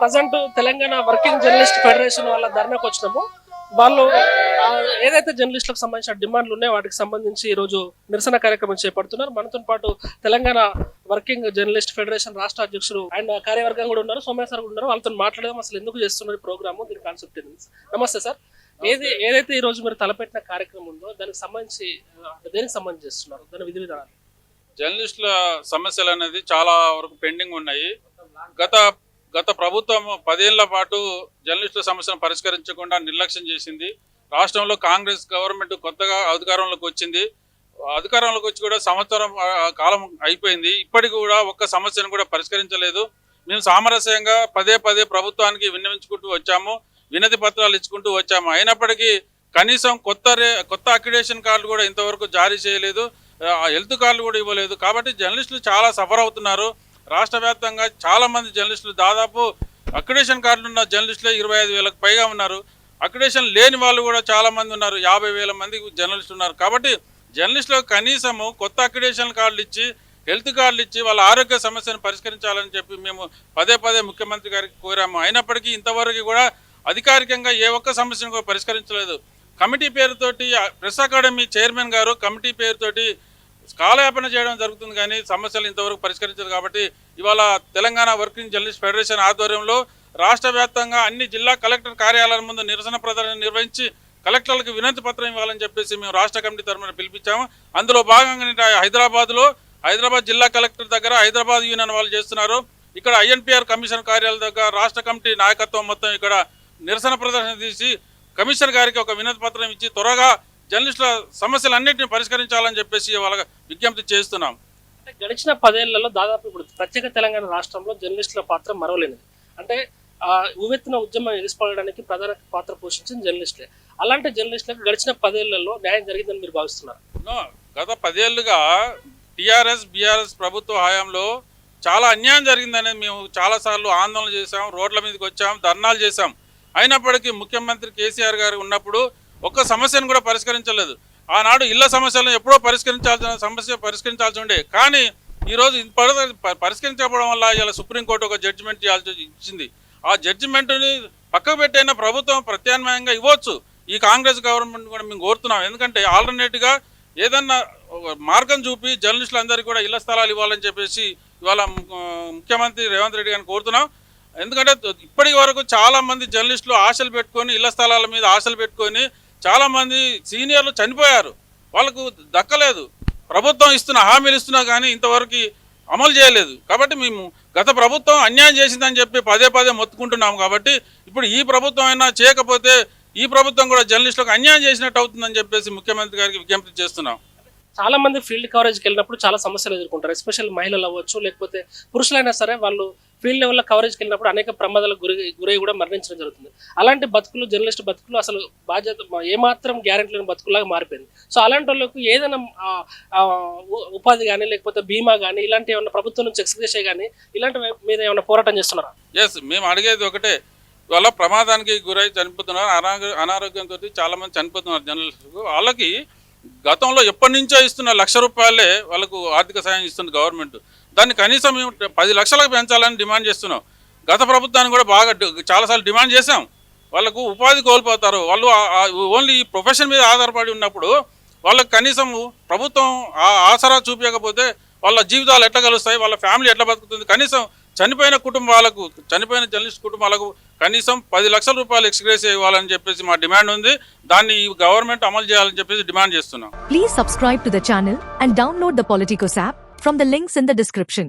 Present Telangana working journalist federation వాళ్ళ ధర్నాకు వచ్చినాము. వాళ్ళు ఏదైతే జర్నలిస్టులకు సంబంధించిన డిమాండ్లు ఉన్నాయో వాటికి సంబంధించి ఈ రోజు నిరసన కార్యక్రమం చేపడుతున్నారు. మనతో పాటు తెలంగాణ వర్కింగ్ జర్నలిస్ట్ ఫెడరేషన్ రాష్ట్ర అధ్యక్షుడు అండ్ కార్యవర్గం కూడా ఉన్నారు. సోమేశ్వర్ కూడా ఉన్నారు. వాళ్ళతో మాట్లాడదాం. అసలు ఎందుకు చేస్తున్నారు ప్రోగ్రామ్? దీని కాన్సెప్ట్ నమస్తే సార్. ఏది ఏదైతే ఈ రోజు మీరు తలపెట్టిన కార్యక్రమం ఉందో దానికి సంబంధించి దేనికి సంబంధించి చేస్తున్నారు? దాని విధి విధానాలు. జర్నలిస్టుల సమస్యలు అనేది చాలా వరకు పెండింగ్ ఉన్నాయి. గత గత ప్రభుత్వం పదేళ్ళ పాటు జర్నలిస్టుల సమస్యను పరిష్కరించకుండా నిర్లక్ష్యం చేసింది. రాష్ట్రంలో కాంగ్రెస్ గవర్నమెంట్ కొత్తగా అధికారంలోకి వచ్చింది. అధికారంలోకి వచ్చి కూడా సంవత్సరం కాలం అయిపోయింది. ఇప్పటికి కూడా ఒక్క సమస్యను కూడా పరిష్కరించలేదు. మేము సామరస్యంగా పదే పదే ప్రభుత్వానికి విన్నవించుకుంటూ వచ్చాము. వినతి పత్రాలు ఇచ్చుకుంటూ వచ్చాము. అయినప్పటికీ కనీసం కొత్త రే కొత్త అక్రిడేషన్ కార్డు కూడా ఇంతవరకు జారీ చేయలేదు. ఆ, హెల్త్ కార్డులు కూడా ఇవ్వలేదు. కాబట్టి జర్నలిస్టులు చాలా సఫర్ అవుతున్నారు. రాష్ట్ర వ్యాప్తంగా చాలా మంది జర్నలిస్టులు దాదాపు అక్రిడేషన్ కార్డులు ఉన్న జర్నలిస్టులే ఇరవై ఐదు వేలకు పైగా ఉన్నారు. అక్రిడేషన్ లేని వాళ్ళు కూడా చాలా మంది ఉన్నారు. యాభై వేల మంది జర్నలిస్టులు ఉన్నారు. కాబట్టి జర్నలిస్టులకు కనీసము కొత్త అక్రిడేషన్ కార్డులు ఇచ్చి హెల్త్ కార్డులు ఇచ్చి వాళ్ళ ఆరోగ్య సమస్యను పరిష్కరించాలని చెప్పి మేము పదే పదే ముఖ్యమంత్రి గారికి కోరాము. అయినప్పటికీ ఇంతవరకు కూడా అధికారికంగా ఏ ఒక్క సమస్యను కూడా పరిష్కరించలేదు. కమిటీ పేరుతోటి ప్రెస్ అకాడమీ చైర్మన్ గారు కమిటీ పేరుతోటి కాలయాపన చేయడం జరుగుతుంది కానీ సమస్యలు ఇంతవరకు పరిష్కరించదు కాబట్టి ఇవాళ తెలంగాణ వర్కింగ్ జర్నలిస్ట్ ఫెడరేషన్ ఆధ్వర్యంలో రాష్ట్ర వ్యాప్తంగా అన్ని జిల్లా కలెక్టర్ కార్యాలయం ముందు నిరసన ప్రదర్శన నిర్వహించి కలెక్టర్లకు వినతి పత్రం ఇవ్వాలని చెప్పేసి మేము రాష్ట్ర కమిటీ తరఫున పిలిపించాము. అందులో భాగంగా హైదరాబాద్లో హైదరాబాద్ జిల్లా కలెక్టర్ దగ్గర హైదరాబాద్ యూనియన్ వాళ్ళు చేస్తున్నారు. ఇక్కడ ఐఎన్పిఆర్ కమిషన్ కార్యాలయం దగ్గర రాష్ట్ర కమిటీ నాయకత్వం మొత్తం ఇక్కడ నిరసన ప్రదర్శన తీసి కమిషనర్ గారికి ఒక వినతి పత్రం ఇచ్చి త్వరగా జర్నలిస్టుల సమస్యలన్నింటినీ పరిష్కరించాలని చెప్పేసి వాళ్ళ విజ్ఞప్తి చేస్తున్నాం. అంటే గడిచిన పదేళ్ళలో దాదాపు ఇప్పుడు ప్రత్యేక తెలంగాణ రాష్ట్రంలో జర్నలిస్టుల పాత్ర మరవలేనిది. అంటే ఆ ఉవ్వెత్తున ఉద్యమం ఎగిసిపడడానికి ప్రధాన పాత్ర పోషించిన జర్నలిస్టులే అలాంటి జర్నలిస్టులకు గడిచిన పదేళ్ళలో న్యాయం జరిగిందని మీరు భావిస్తున్నారు? గత పదేళ్ళుగా టీఆర్ఎస్ బీఆర్ఎస్ ప్రభుత్వ హయాంలో చాలా అన్యాయం జరిగిందనేది మేము చాలాసార్లు ఆందోళన చేశాం రోడ్ల మీదకి వచ్చాం ధర్నాలు చేశాం. అయినప్పటికీ ముఖ్యమంత్రి కేసీఆర్ గారు ఉన్నప్పుడు ఒక్క సమస్యను కూడా పరిష్కరించలేదు. ఆనాడు ఇళ్ళ సమస్యలను ఎప్పుడో పరిష్కరించాల్సిన సమస్య పరిష్కరించాల్సి ఉండే. కానీ ఈరోజు ప- పరిష్కరించకపోవడం వల్ల ఇలా సుప్రీంకోర్టు ఒక జడ్జిమెంట్ ఇవ్వాల్సి ఇచ్చింది. ఆ జడ్జిమెంట్ని పక్కకు పెట్టైనా ప్రభుత్వం ప్రత్యామ్నాయంగా ఇవ్వచ్చు. ఈ కాంగ్రెస్ గవర్నమెంట్ కూడా మేము కోరుతున్నాం. ఎందుకంటే ఆల్టర్నేట్గా ఏదన్నా మార్గం చూపి జర్నలిస్టులందరికీ కూడా ఇళ్ళ స్థలాలు ఇవ్వాలని చెప్పేసి ఇవాళ ముఖ్యమంత్రి రేవంత్ రెడ్డి గారిని కోరుతున్నాం. ఎందుకంటే ఇప్పటి వరకు చాలామంది జర్నలిస్టులు ఆశలు పెట్టుకొని ఇళ్ళ స్థలాల మీద ఆశలు పెట్టుకొని చాలామంది సీనియర్లు చనిపోయారు. వాళ్ళకు దక్కలేదు. ప్రభుత్వం ఇస్తున్న హామీలు ఇస్తున్నా కానీ ఇంతవరకు అమలు చేయలేదు. కాబట్టి మేము గత ప్రభుత్వం అన్యాయం చేసిందని చెప్పి పదే పదే మొత్తుకుంటున్నాం కాబట్టి ఇప్పుడు ఈ ప్రభుత్వం అయినా చేయకపోతే ఈ ప్రభుత్వం కూడా జర్నలిస్టులకు అన్యాయం చేసినట్టు అవుతుందని చెప్పేసి ముఖ్యమంత్రి గారికి విజ్ఞప్తి చేస్తున్నాం. చాలా మంది ఫీల్డ్ కవరేజ్కి వెళ్ళినప్పుడు చాలా సమస్యలు ఎదుర్కొంటారు. ఎస్పెషల్ మహిళలు అవ్వచ్చు లేకపోతే పురుషులైనా సరే వాళ్ళు ఫీల్డ్ లెవెల్లో కవరేజ్కి వెళ్ళినప్పుడు అనేక ప్రమాదాలకు గురి గురై కూడా మరణించడం జరుగుతుంది. అలాంటి బతుకులు జర్నలిస్ట్ బతుకులు అసలు బాధ్యత ఏమాత్రం గ్యారెంటీ లేని బతుకులాగా మారిపోయింది. సో అలాంటి వాళ్ళకు ఏదైనా ఉపాధి కానీ లేకపోతే బీమా కానీ ఇలాంటి ఏమైనా ప్రభుత్వం నుంచి ఎక్స్గ్రేషే కానీ ఇలాంటి మీద ఏమైనా పోరాటం చేస్తున్నారా? ఎస్ మేము అడిగేది ఒకటే. వాళ్ళ ప్రమాదానికి గురై చనిపోతున్నారు అనాగ అనారోగ్యంతో చాలా మంది చనిపోతున్నారు జర్నలిస్టులకు వాళ్ళకి గతంలో ఎప్పటి నుంచో ఇస్తున్న లక్ష రూపాయలే వాళ్ళకు ఆర్థిక సాయం ఇస్తుంది గవర్నమెంట్. దాన్ని కనీసం మేము పది లక్షలకు పెంచాలని డిమాండ్ చేస్తున్నాం. గత ప్రభుత్వాన్ని కూడా బాగా చాలాసార్లు డిమాండ్ చేశాం. వాళ్ళకు ఉపాధి కోల్పోతారు. వాళ్ళు ఓన్లీ ఈ ప్రొఫెషన్ మీద ఆధారపడి ఉన్నప్పుడు వాళ్ళకి కనీసం ప్రభుత్వం ఆ ఆసరా చూపించకపోతే వాళ్ళ జీవితాలు ఎట్లా కలుస్తాయి? వాళ్ళ ఫ్యామిలీ ఎట్లా బతుకుతుంది? కనీసం చనిపోయిన కుటుంబాలకు చనిపోయిన జర్నలిస్ట్ కుటుంబాలకు కనీసం పది లక్షల రూపాయలు ఎక్స్గ్రేస్ ఇవ్వాలని చెప్పేసి మా డిమాండ్ ఉంది. దాన్ని గవర్నమెంట్ అమలు చేయాలని చెప్పేసి డిమాండ్ చేస్తున్నాం. Please subscribe to the channel and download the Politicos app from the links in the description